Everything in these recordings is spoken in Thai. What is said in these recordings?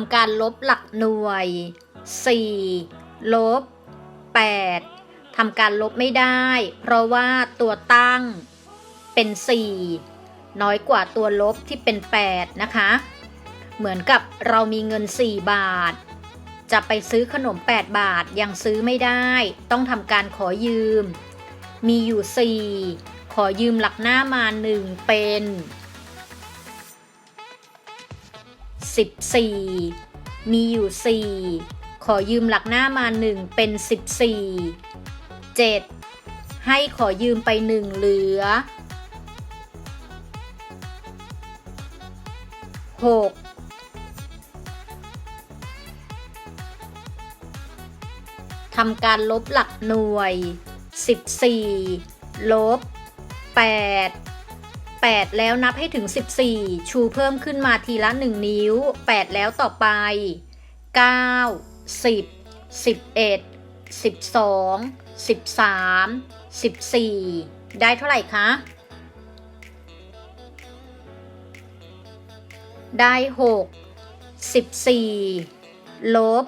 ำการลบหลักหน่วย 4 ลบ 8ทำการลบไม่ได้ เพราะว่าตัวตั้งเป็น 4 น้อยกว่าตัวลบที่เป็น 8 นะคะ เหมือนกับเรามีเงิน 4 บาท จะไปซื้อขนม 8 บาทยังซื้อไม่ได้ ต้องทำการขอยืม มีอยู่ 4 ขอยืมหลักหน้ามา 1 เป็น 14 มีอยู่ 4 ขอยืมหลักหน้ามา 1 เป็น 14 7 ให้ขอยืมไป 1 เหลือ 6ทำการลบหลักหน่วย 14 ลบ 8 8 แล้วนับให้ถึง 14 ชูเพิ่มขึ้นมาทีละ 1 นิ้ว 8 แล้วต่อไป 9 10 11 12 13 14 ได้เท่าไหร่คะ ได้ 6 14 ลบ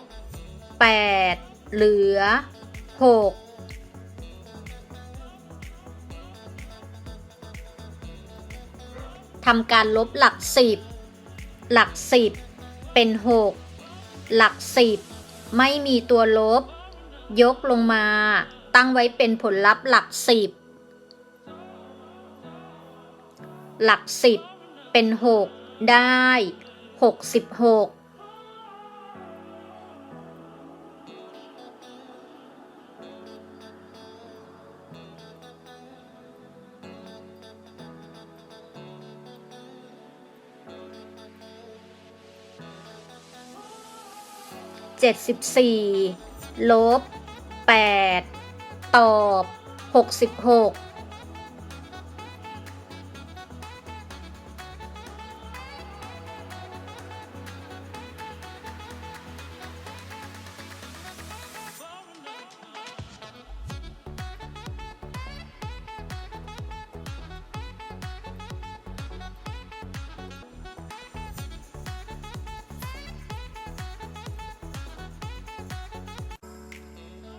8 เหลือ 6 ทำการลบหลัก10หลัก10เป็น 6 หลัก10ไม่มีตัวลบ ยกลงมา ตั้งไว้เป็นผลลัพธ์หลัก10หลัก10เป็น 6 ได้ 66 74 ลบ 8 ตอบ 66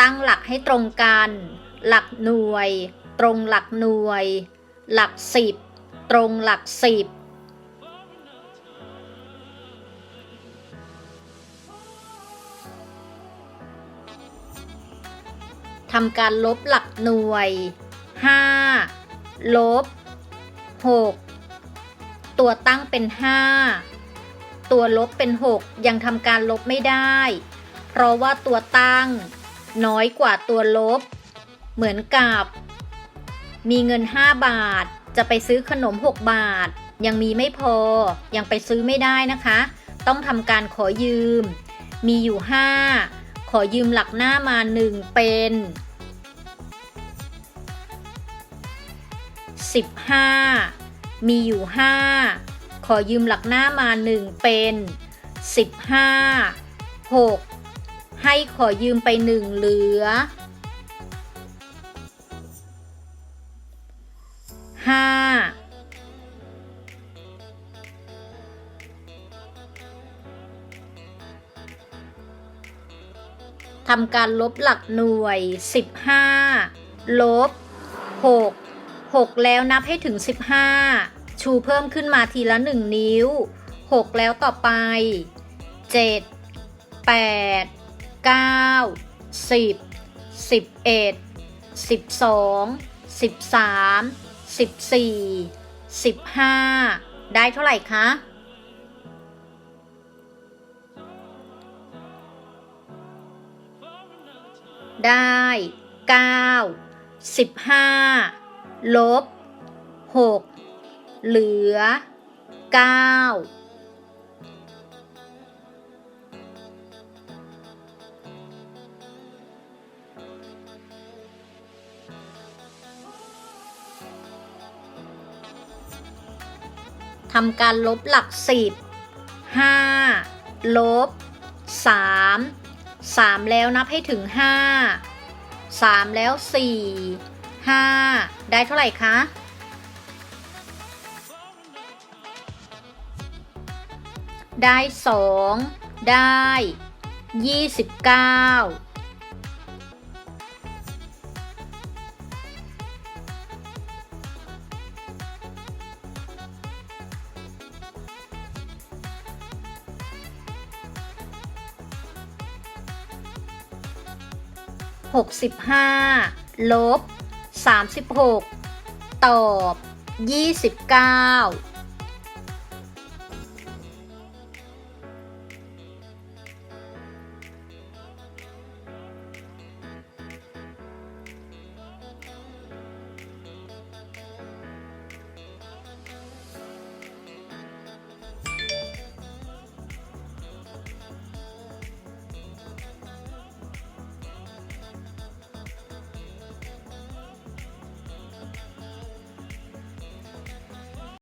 ตั้งหลักให้ตรงกัน หลักหน่วย ตรงหลักหน่วย หลักสิบ ตรงหลักสิบทำการลบหลักหน่วย 5 ลบ 6 ตัวตั้งเป็น 5 ตัวลบเป็น 6 ยังทำการลบไม่ได้ เพราะว่าตัวตั้ง น้อยกว่าตัวลบ เหมือนกับ มีเงิน 5 บาท จะไปซื้อขนม 6 บาท ยังมีไม่พอ ยังไปซื้อไม่ได้นะคะ ต้องทำการขอยืม มีอยู่ 5 ขอยืมหลักหน้ามา 1 เป็น 15 มีอยู่ 5 ขอยืมหลักหน้ามา 1 เป็น 15 6 ให้ขอยืมไป1เหลือ5ทำการลบหลักหน่วย 15 ลบ 6 6 แล้วนับให้ถึง 15 ชูเพิ่มขึ้นมาทีละหนึ่งนิ้วหกแล้วต่อไปเจ็ดแปด เก้าสิบสิบเอ็ดสิบสองสิบสามสิบสี่สิบห้าได้เท่าไหร่คะได้เก้าสิบห้าลบหกเหลือเก้า ทำการลบหลักสิบห้าลบสามสามแล้วนับให้ถึงห้าสามแล้วสี่ห้าได้เท่าไหร่คะได้สองได้ยี่สิบเก้า หกสิบห้าลบสามสิบหกตอบยี่สิบเก้า